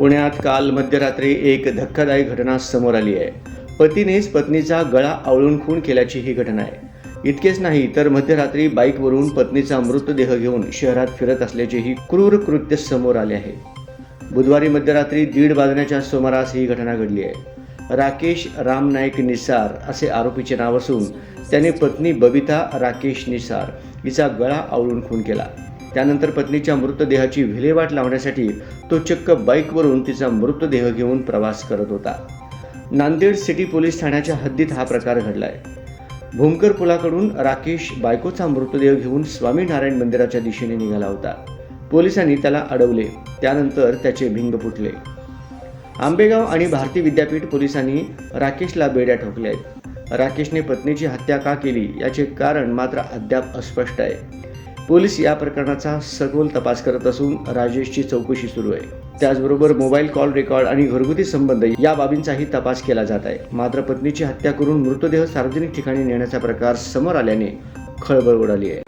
पुण्यात काल मध्यरात्री एक धक्कादायी घटना समोर आली आहे. पतीनेच पत्नीचा गळा आवळून खून केल्याची ही घटना आहे. इतकेच नाही तर मध्यरात्री बाईकवरून पत्नीचा मृतदेह घेऊन शहरात फिरत असल्याचेही क्रूर कृत्य समोर आले आहे. बुधवारी मध्यरात्री दीड वाजण्याच्या सुमारास ही घटना घडली आहे. राकेश राम नाईक निसार असे आरोपीचे नाव असून त्याने पत्नी बबिता राकेश निसार हिचा गळा आवळून खून केला. त्यानंतर पत्नीच्या मृतदेहाची विल्हेवाट लावण्यासाठी तो चक्क बाईकवरून तिचा मृतदेह घेऊन प्रवास करत होता. नांदेड सिटी पोलीस ठाण्याच्या हद्दीत हा प्रकार घडलाय. भूमकर पुलाकडून राकेश बायकोचा मृतदेह घेऊन स्वामीनारायण मंदिराच्या दिशेने निघाला होता. पोलिसांनी त्याला अडवले. त्यानंतर त्याचे भिंग फुटले. आंबेगाव आणि भारती विद्यापीठ पोलिसांनी राकेशला बेड्या ठोकल्या आहेत राकेशने पत्नीची हत्या का केली याचे कारण मात्र अद्याप अस्पष्ट आहे. पोलीस या प्रकरणाचा सखोल तपास करत असून राजेशची चौकशी सुरू आहे. त्याचबरोबर मोबाईल कॉल रेकॉर्ड आणि घरगुती संबंध या बाबींचाही तपास केला जात आहे. मात्र पत्नीची हत्या करून मृतदेह सार्वजनिक ठिकाणी नेण्याचा प्रकार समोर आल्याने खळबळ उडाली आहे.